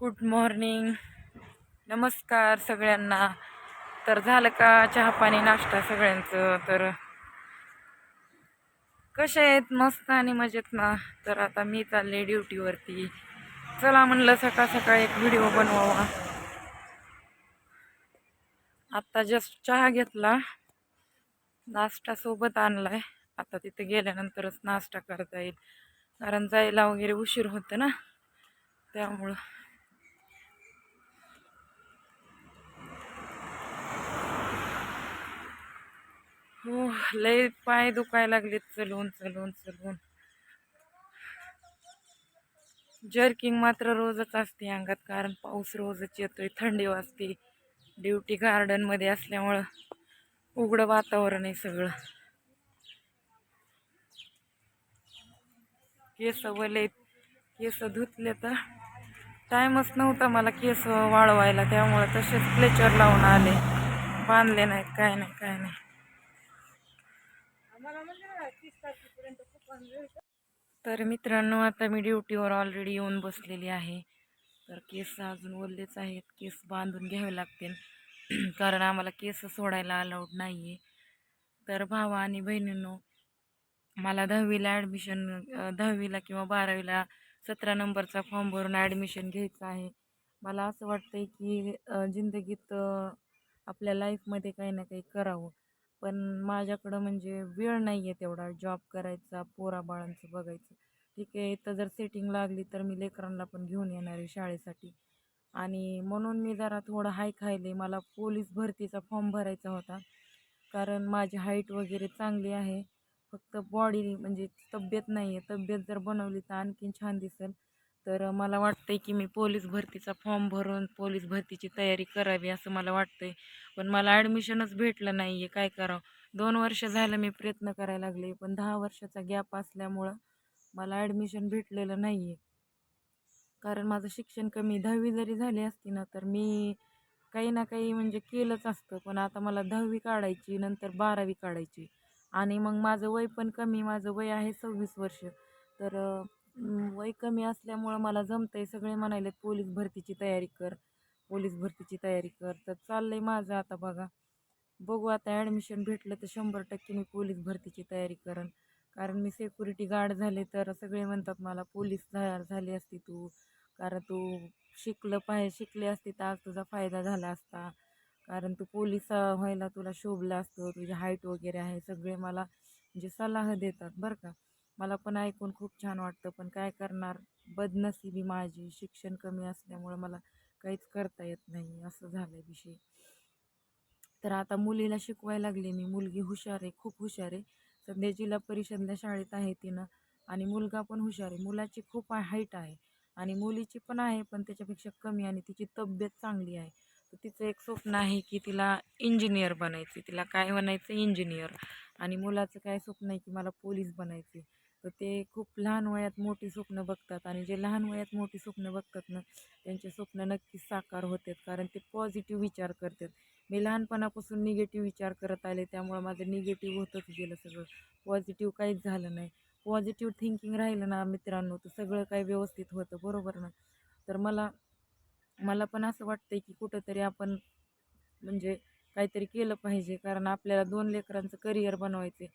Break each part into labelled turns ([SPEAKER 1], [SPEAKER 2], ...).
[SPEAKER 1] Good morning नमस्कार सगळ्यांना. तर झालं का चहा पाणी नाश्ता सगळ्यांचं? तर कसे आहेत? मस्त आणि मजेत ना? तर आता मी चालले ड्युटीवरती. चला म्हणलं सकाळ सकाळ एक व्हिडिओ बनवावा. आत्ता जस्ट चहा घेतला. नाश्ता सोबत आणलाय. आता तिथे गेल्यानंतरच नाश्ता करता येईल. कारण जायला वगैरे उशीर होतं ना? त्यामुळं. हो लय पाय दुखायला लागलेत चलून चलून चलून. जर्किंग मात्र रोजच असते अंगात कारण पाऊस रोजच येतोय थंडी वाजते. ड्युटी गार्डनमध्ये असल्यामुळं उघडं वातावरण आहे सगळं. केस वले केस धुतले तर टाईमच नव्हता मला केस वाळवायला त्यामुळं तसेच क्लेचर लावून आले. बांधले नाहीत काय नाही काय नाही. तर मित्रांनो आता मी ड्युटीवर ऑलरेडी येऊन बसलेली आहे. तर केस अजून ओरलेच आहेत. केस बांधून घ्यावे लागतील. कारण आम्हाला केस सोडायला अलाउड नाही आहे तर भावा आणि बहिणींनो मला दहावीला ॲडमिशन दहावीला किंवा बारावीला सतरा नंबरचा फॉर्म भरून ॲडमिशन घ्यायचं आहे. मला असं वाटतं आहे की जिंदगीत आपल्या लाईफमध्ये काही ना काही करावं. पण माझ्याकडं म्हणजे वेळ नाही आहे तेवढा जॉब करायचा पोराबाळांचं बघायचं. ठीक आहे इथं जर सेटिंग लागली तर मी लेकरांना पण घेऊन येणार आहे शाळेसाठी. आणि म्हणून मी जरा थोडं हाय खायले. मला पोलीस भरतीचा फॉर्म भरायचा होता. कारण माझी हाईट वगैरे चांगली आहे. फक्त बॉडी म्हणजे तब्येत नाही आहे तब्येत जर बनवली तर आणखीन छान दिसेल. तर मला वाटतं आहे की मी पोलीस भरतीचा फॉर्म भरून पोलीस भरतीची तयारी करावी असं मला वाटतं आहे पण मला ॲडमिशनच भेटलं नाही आहे काय करावं? दोन वर्ष झालं मी प्रयत्न करायला लागले पण दहा वर्षाचा गॅप असल्यामुळं मला ॲडमिशन भेटलेलं नाही आहे कारण माझं शिक्षण कमी दहावी जरी झाली असती ना तर मी काही ना काही म्हणजे केलंच असतं. पण आता मला दहावी काढायची नंतर बारावी काढायची. आणि मग माझं वय पण कमी माझं वय आहे सव्वीस वर्ष. तर वय कमी असल्यामुळं मला जमतं आहे सगळे म्हणायलेत पोलीस भरतीची तयारी कर पोलीस भरतीची तयारी कर. तर चाललं आहे माझं आता बघा. बघू आता ॲडमिशन भेटलं तर शंभर टक्के मी पोलीस भरतीची तयारी करेन कारण मी सिक्युरिटी गार्ड झाले तर सगळे म्हणतात मला पोलीस झाली असती तू. कारण तू शिकलं पाहिजे शिकली असती तर आज तुझा फायदा झाला असता. कारण तू पोलीस व्हायला तुला शोभलं असतं. तुझी हाईट वगैरे आहे. सगळे मला म्हणजे सल्लाह देतात बरं का. मला पण ऐकून खूप छान वाटतं पण काय करणार? बदनसिबी माझी शिक्षण कमी असल्यामुळं मला काहीच करता येत नाही असं झालं आहे विषय. तर आता मुलीला शिकवायला लागले मी. मुलगी हुशार आहे खूप हुशार आहे. सध्या जिल्हा परिषदला शाळेत आहे तिनं आणि मुलगा पण हुशार आहे. मुलाची खूप हाईट आहे आणि मुलीची पण आहे पण त्याच्यापेक्षा कमी आणि तिची तब्येत चांगली आहे. तर तिचं एक स्वप्न आहे की तिला इंजिनियर बनायचं तिला काय बनायचं इंजिनियर. आणि मुलाचं काय स्वप्न आहे की मला पोलीस बनायचे तर ते खूप लहान वयात मोठी स्वप्न बघतात आणि जे लहान वयात मोठी स्वप्न बघतात ना त्यांचे स्वप्न नक्कीच साकार होतात. कारण ते पॉझिटिव्ह विचार करतात. मी लहानपणापासून निगेटिव्ह विचार करत आले त्यामुळे माझं निगेटिव्ह होतच गेलं सगळं. पॉझिटिव्ह काहीच झालं नाही. पॉझिटिव्ह थिंकिंग राहिलं ना मित्रांनो तर सगळं काही व्यवस्थित होतं बरोबर ना? तर मला मला पण असं वाटतं की कुठंतरी आपण म्हणजे काहीतरी केलं पाहिजे. कारण आपल्याला दोन लेकरांचं करिअर बनवायचे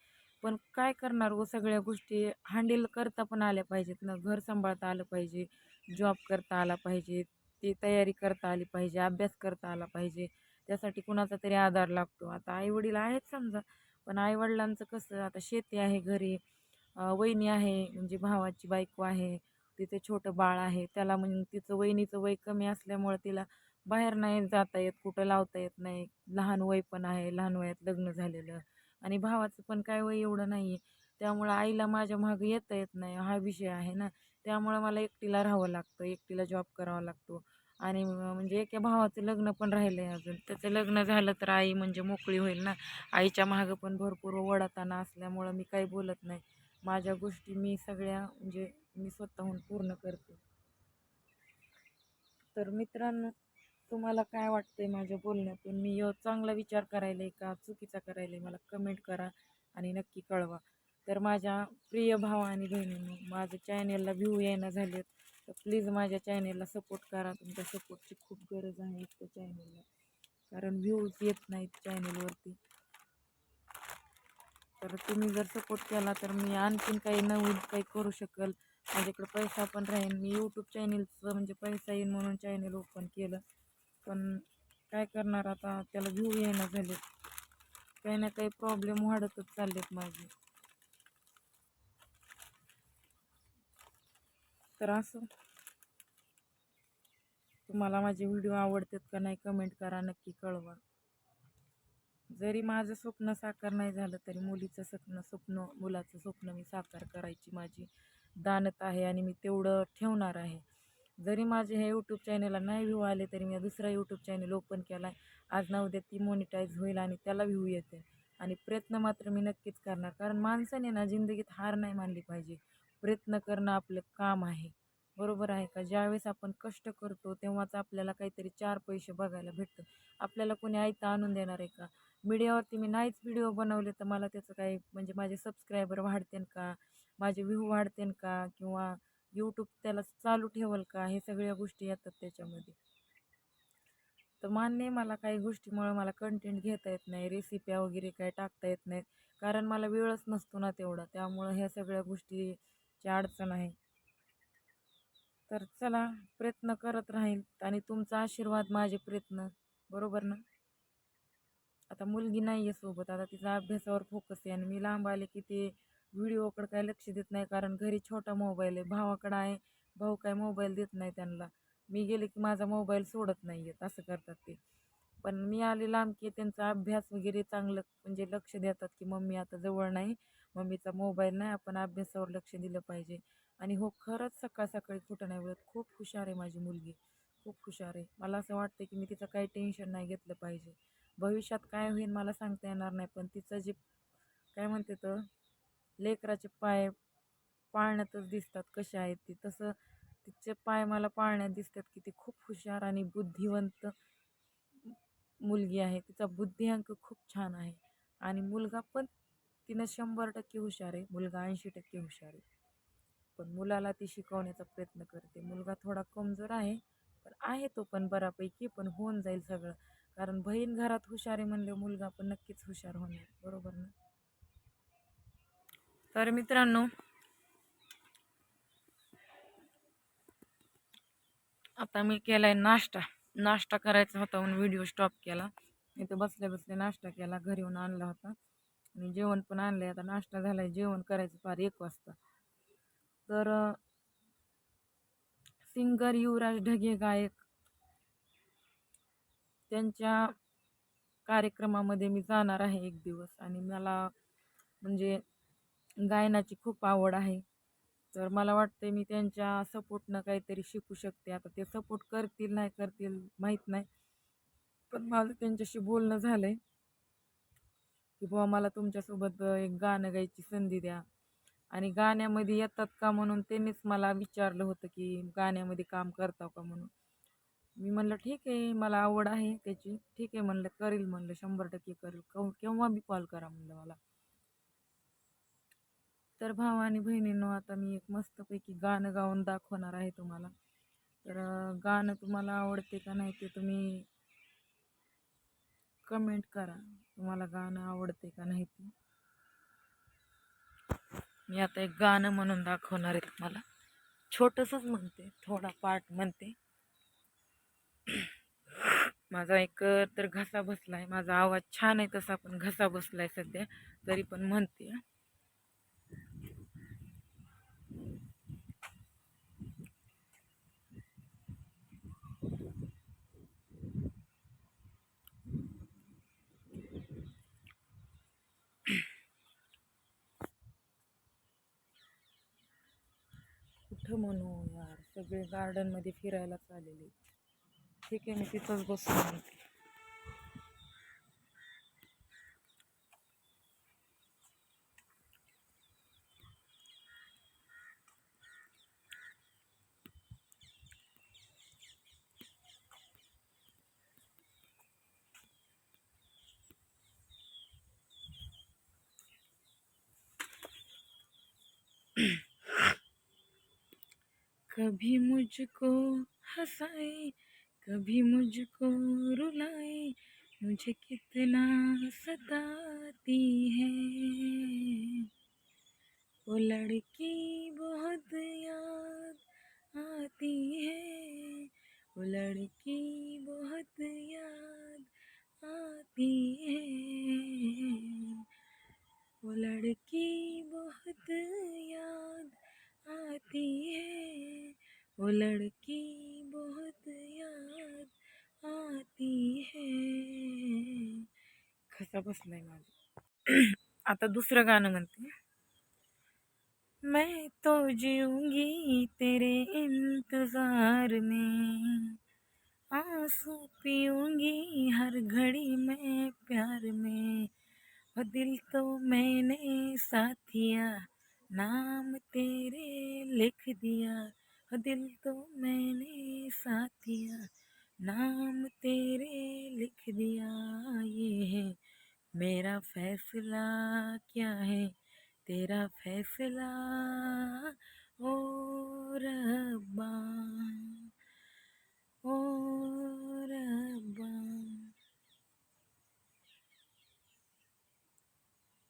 [SPEAKER 1] पण काय करणार व सगळ्या गोष्टी हँडल करता पण आल्या पाहिजेत ना. घर सांभाळता आलं पाहिजे जॉब करता आला पाहिजे ती तयारी करता आली पाहिजे अभ्यास करता आला पाहिजे. त्यासाठी कुणाचा तरी आधार लागतो. आता आईवडील आहेत समजा पण आईवडिलांचं कसं आता शेती आहे घरी वहिनी आहे म्हणजे भावाची बायको आहे तिथे छोटं बाळ आहे त्याला मग तिचं वहिनीचं वय कमी असल्यामुळं तिला बाहेर नाही जाता येत कुठं लावता येत नाही. लहान वय पण आहे लहान वयात लग्न झालेलं. आणि भावाचं पण काय वय एवढं नाही आहे त्यामुळं आईला माझ्या मागं येता येत नाही. हा विषय आहे ना. त्यामुळं मला एकटीला राहावं लागतं. एकटीला जॉब करावा लागतो. आणि म्हणजे एका भावाचं लग्न पण राहिलं आहे अजून. त्याचं लग्न झालं तर आई म्हणजे मोकळी होईल ना. आईच्या मागं पण भरपूर वडाताना असल्यामुळं मी काही बोलत नाही. माझ्या गोष्टी मी सगळ्या म्हणजे मी स्वतःहून पूर्ण करते. तर मित्रांनो तुम्हाला काय वाटतंय माझ्या बोलण्यातून? मी यो चांगला विचार करायला आहे का? चुकीचा करायला? आहे मला कमेंट करा आणि नक्की कळवा. तर माझ्या प्रिय भावा आणि बहिणींनी माझ्या चॅनेलला व्ह्यू येणं झालेत तर प्लीज माझ्या चॅनेलला सपोर्ट करा. तुमच्या सपोर्टची खूप गरज आहे त्या चॅनेलला कारण व्ह्यूज येत नाहीत चॅनेलवरती तर तुम्ही जर सपोर्ट केला तर मी आणखीन काही नवीन काही करू शकेल. माझ्याकडे पैसा पण राहील मी यूट्यूब चॅनेलचं म्हणजे पैसा येईल म्हणून चॅनेल ओपन केलं. पण काय करणार आता? त्याला घेऊ येणं झाले काही ना काही प्रॉब्लेम वाढतच चाललेत माझे तर असं. तुम्हाला माझे व्हिडिओ आवडतात का नाही कमेंट करा नक्की कळवा. जरी माझं स्वप्न साकार नाही झालं तरी मुलीचं स्वप्न स्वप्न मुलाचं स्वप्न मी साकार करायची माझी दानत आहे आणि मी तेवढं ठेवणार आहे. जरी माझे हे यूट्यूब चॅनलला नाही व्ह्यू आले तरी मी दुसरा यूट्यूब चॅनल ओपन केला आहे आज ना उद्या ती मोनिटाईज होईल आणि त्याला व्ह्यू येते. आणि प्रयत्न मात्र मी नक्कीच करणार. कारण माणसाने ना जिंदगीत हार नाही मानली पाहिजे. प्रयत्न करणं आपलं काम आहे. बरोबर आहे का? ज्यावेळेस आपण कष्ट करतो तेव्हाच आपल्याला काहीतरी चार पैसे बघायला भेटतं. आपल्याला कोणी आयता आणून देणार आहे का? मीडियावरती मी नाहीच व्हिडिओ बनवले तर मला त्याचं काही म्हणजे माझे सबस्क्रायबर वाढतेन का? माझे व्ह्यू वाढतेन का? किंवा यूट्यूब त्याला चालू ठेवल का? हे सगळ्या गोष्टी येतात त्याच्यामध्ये. तर मान्य मला काही गोष्टीमुळे मला कंटेंट घेता येत नाही रेसिप्या वगैरे काय टाकता येत नाहीत. कारण मला वेळच नसतो ना तेवढा. त्यामुळं ह्या सगळ्या गोष्टीची अडचण आहे. तर चला प्रयत्न करत राहील आणि तुमचा आशीर्वाद माझे प्रयत्न. बरोबर ना? आता मुलगी नाही आहे सोबत. आता तिचा अभ्यासावर फोकस आहे आणि मी लांब आले की ते व्हिडिओकडं काय लक्ष देत नाही कारण घरी छोटा मोबाईल आहे. भावाकडं आहे भाऊ काय मोबाईल देत नाही त्यांना. मी गेले की माझा मोबाईल सोडत नाही आहेत असं करतात ते. पण मी आले लांब की त्यांचा अभ्यास वगैरे चांगलं म्हणजे लक्ष देतात की मम्मी आता जवळ नाही मम्मीचा मोबाईल नाही आपण अभ्यासावर लक्ष दिलं पाहिजे. आणि हो खरंच सकाळ सकाळी कुठं नाही बोलत. खूप हुशार आहे माझी मुलगी. खूप हुशार आहे. मला असं वाटतं की मी तिचं काही टेन्शन नाही घेतलं पाहिजे. भविष्यात काय होईल मला सांगता येणार नाही पण तिचं जे काय म्हणते तर लेकराचे पाय पाळण्यातच दिसतात कसे आहेत ती. तसं तिचे पाय मला पाळण्यात दिसतात की ती खूप हुशार आणि बुद्धिवंत मुलगी आहे. तिचा बुद्धिअंक खूप छान आहे. आणि मुलगा पण तिनं शंभर टक्के हुशार आहे. मुलगा ऐंशी टक्के हुशार आहे. पण मुलाला ती शिकवण्याचा प्रयत्न करते. मुलगा थोडा कमजोर आहे. पण आहे तो पण बऱ्यापैकी पण होऊन जाईल सगळं. कारण बहीण घरात हुशार आहे म्हणले मुलगा पण नक्कीच हुशार होणार. बरोबर ना? तर मित्रांनो आता मी केलाय नाश्ता. नाश्ता करायचा होता म्हणून व्हिडिओ स्टॉप केला. इथं बसल्या बसल्या नाश्ता केला घरी येऊन आणला होता. आणि जेवण पण आणलंय. आता नाश्ता झालाय जेवण करायचं फार एक वाजता. तर सिंगर युवराज ढगे गायक त्यांच्या कार्यक्रमामध्ये मी जाणार आहे एक दिवस. आणि मला म्हणजे गायनाची खूप आवड आहे. तर मला वाटते मी त्यांच्या सपोर्टनं काहीतरी शिकू शकते. आता ते सपोर्ट करतील नाही करतील माहीत नाही. पण माझं त्यांच्याशी बोलणं झालं आहे की बुवा मला तुमच्यासोबत एक गाणं गायची संधी द्या. आणि गाण्यामध्ये येतात का म्हणून त्यांनीच मला विचारलं होतं की गाण्यामध्ये काम करता का म्हणून? मी म्हणलं ठीक आहे मला आवड आहे त्याची. ठीक आहे म्हणलं करील म्हणलं शंभर टक्के करेल. केव्हा बी कॉल करा म्हणलं मला. तर भाव आणि बहिणींनो आता मी एक मस्तपैकी गाणं गाऊन दाखवणार आहे तुम्हाला. तर गाणं तुम्हाला आवडते का नाही ते तुम्ही कमेंट करा. तुम्हाला गाणं आवडते का नाही ते. मी आता एक गाणं म्हणून दाखवणार आहे तुम्हाला. छोटंसंच म्हणते थोडा पार्ट म्हणते. माझा एक तर घसा बसला आहे माझा आवाज छान आहे तसा पण घसा बसला आहे सध्या. तरी पण म्हणते. म्हणू यार सगळे गार्डनमध्ये फिरायला चाललेले ठीक आहे मी तिथंच बसून म्हणते. कभी मुझको हंसाए, कभी मुझको रुलाए, मुझे कितना सताती है। वो लड़की बहुत याद आती है, वो लड़की बहुत याद आती है। वो लड़की बहुत याद आती है। वो लड़की बहुत याद आती है। कसा बसलाय माझं आता दुसरं गाणं म्हणते मैं तो जीऊँगी तेरे इंतज़ार में। आँसू पीऊँगी हर घड़ी में प्यार में। वो दिल तो मैंने साथिया नाम तेरे लिख दिया, दिल तो मैंने साथिया नाम तेरे लिख दिया, ये है मेरा फैसला क्या है? तेरा फैसला ओ रब्बा ओ रब्बा।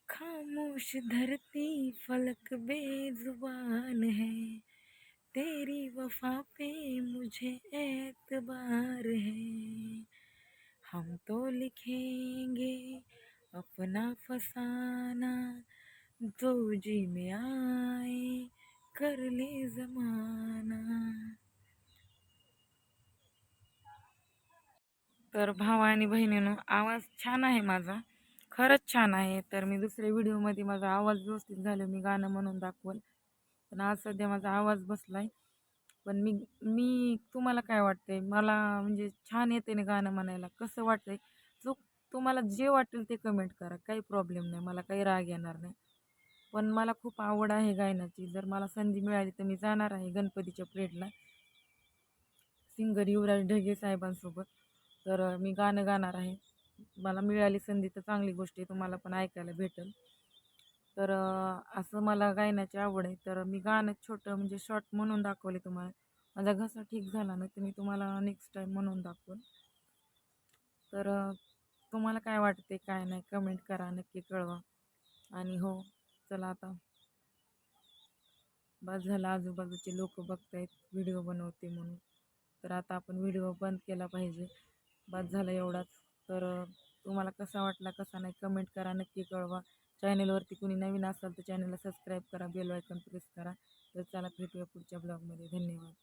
[SPEAKER 1] खामोश धरती फलक बेजुबान है। तेरी वफा पे मुझे एतबार है। हम तो लिखेंगे अपना फसाना। जो जी में आए कर ले जमाना। तर भावा आणि बहिणीनं आवाज छान आहे माझा. खरंच छान आहे. तर मी दुसऱ्या व्हिडिओमध्ये माझा आवाज व्यवस्थित झालं मी गाणं म्हणून दाखवल. पण आज सध्या माझा आवाज बसला आहे पण मी मी तुम्हाला काय वाटतंय? मला म्हणजे छान येते ना गाणं म्हणायला. कसं वाटतंय? जो तुम्हाला जे वाटेल ते कमेंट करा. काही प्रॉब्लेम नाही. मला काही राग येणार नाही. पण मला खूप आवड आहे गायनाची. जर मला संधी मिळाली तर मी जाणार आहे गणपतीच्या प्रेडला सिंगर युवराज ढगे साहेबांसोबत. तर मी गाणं गाणार आहे. मला मिळाली संधी तर चांगली गोष्ट आहे तुम्हाला पण ऐकायला भेटेल. तर असं मला गायनाची आवड आहे. तर मी गाणं छोटं म्हणजे शॉर्ट म्हणून दाखवले तुम्हाला. माझा घसा ठीक झाला ना तर मी तुम्हाला नेक्स्ट टाईम म्हणून दाखवेल तर तुम्हाला काय वाटते काय नाही कमेंट करा नक्की कळवा. आणि हो चला आता. बस झालं आजूबाजूचे लोक बघतायत व्हिडिओ बनवते म्हणून. तर आता आपण व्हिडिओ बंद केला पाहिजे. बस झालं एवढाच. तर तुम्हाला कसा वाटला कसा नाही कमेंट करा नक्की कळवा. चॅनेलवरती कुणी नवीन असाल तर चॅनलला सबस्क्राईब करा बेल आयकॉन प्रेस करा. तर चला भेटूया पुढच्या ब्लॉगमध्ये धन्यवाद.